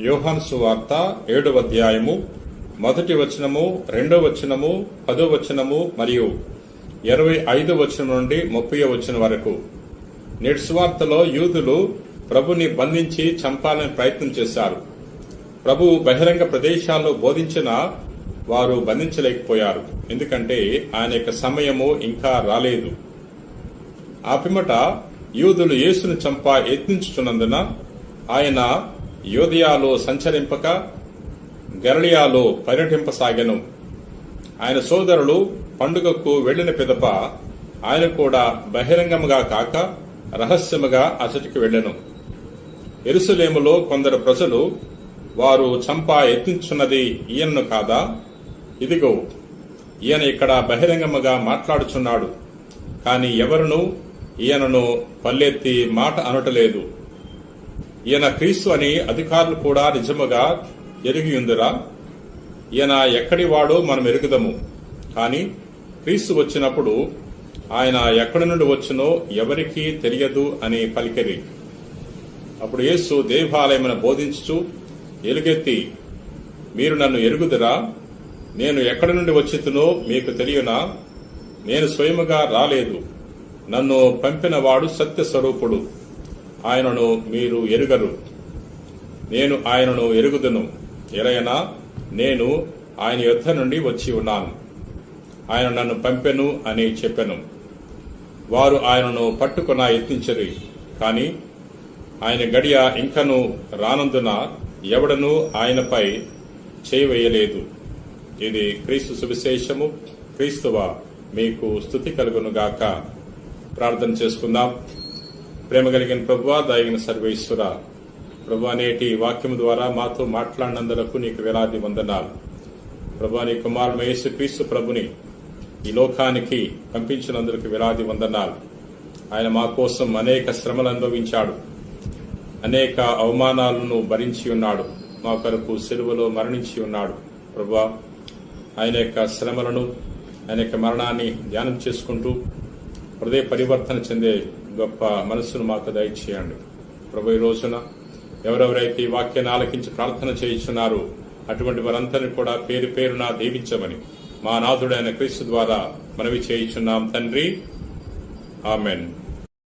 యోహాను సువార్త ఏడవ అధ్యాయము మొదటి వచనము రెండవ వచనము పదో వచనము మరియు ఇరవై ఐదు వచనం నుండి ముప్పై వచనం వరకు. నేటి సువార్తలో యూదులు ప్రభుని బంధించి చంపాలని ప్రయత్నం చేశారు. ప్రభు బహిరంగ ప్రదేశాల్లో బోధించిన వారు బంధించలేకపోయారు. ఎందుకంటే ఆయన యొక్క సమయము ఇంకా రాలేదు. ఆ పిమ్మట యూదులు యేసును చంప యత్నించుచున్నందున ఆయన యోధియాలో సంచరింపక గరళియాలో పర్యటింపసాగెను. ఆయన సోదరులు పండుగకు వెళ్ళిన పిదప ఆయన కూడా బహిరంగముగా కాక రహస్యముగా అచటికి వెళ్ళెను ఎరుసలేములో కొందరు ప్రజలు వారు చంపా ఎత్తించున్నది ఈయనను కాదా? ఇదిగో ఈయన ఇక్కడ బహిరంగముగా మాట్లాడుచున్నాడు. కాని ఎవరునూ ఈయనను పల్లెత్తి మాట అనటలేదు. ఈయన క్రీస్తు అని అధికారులు కూడా నిజముగా ఎరిగియుందిరా? ఈయన ఎక్కడి వాడో మనం ఎరుగుదము. కాని క్రీస్తు వచ్చినప్పుడు ఆయన ఎక్కడి నుండి వచ్చినో ఎవరికీ తెలియదు అని పలికిరి. అప్పుడు యేసు దేవాలయమును బోధించుచు ఎలుగెత్తి మీరు నన్ను ఎరుగుదురా? నేను ఎక్కడి నుండి వచ్చితునో మీకు తెలియనా? నేను స్వయముగా రాలేదు. నన్ను పంపినవాడు సత్య స్వరూపుడు ఆయనను మీరు ఎరుగరు. నేను ఆయనను ఎరుగుదును. ఎలయనా నేను ఆయన యుద్ధ నుండి వచ్చి ఉన్నాను. ఆయన నన్ను పంపెను అని చెప్పెను. వారు ఆయనను పట్టుకున్న యత్నించరు కాని ఆయన గడియ ఇంకను రానందున ఎవడనూ ఆయనపై చేయవేయలేదు. ఇది క్రీస్తు సువిశేషము. క్రీస్తువ మీకు స్థుతి కలుగునుగాక. ప్రార్థన చేసుకుందాం. ప్రేమ కలిగిన ప్రభువా దాగిన సర్వేశ్వర. ప్రభు నేటి వాక్యం ద్వారా మాతో మాట్లాడినందులకు నీకు వేలాది వందనాలు. ప్రభు నీ కుమారుడు మహేసు క్రీస్తు ప్రభుని ఈ లోకానికి పంపించినందుకు వేలాది వందనాలు. ఆయన మా కోసం అనేక శ్రమలు అనుభవించాడు. అనేక అవమానాలను భరించి ఉన్నాడు. మా కొరకు సెలువులో మరణించి ఉన్నాడు. ప్రభా ఆయన యొక్క శ్రమలను ఆయన యొక్క మరణాన్ని ధ్యానం చేసుకుంటూ హృదయ పరివర్తన చెందే గొప్ప మనస్సును మాకు దయచేయండి. ప్రభు ఈ రోజున ఎవరెవరైతే ఈ వాక్యాన్ని ఆలకించి ప్రార్థన చేయించున్నారో అటువంటి వారందరినీ కూడా పేరు పేరున దీవించమని మా నాథుడైన క్రీస్తు ద్వారా మనవి చేయించున్నాం తండ్రి. ఆమెన్.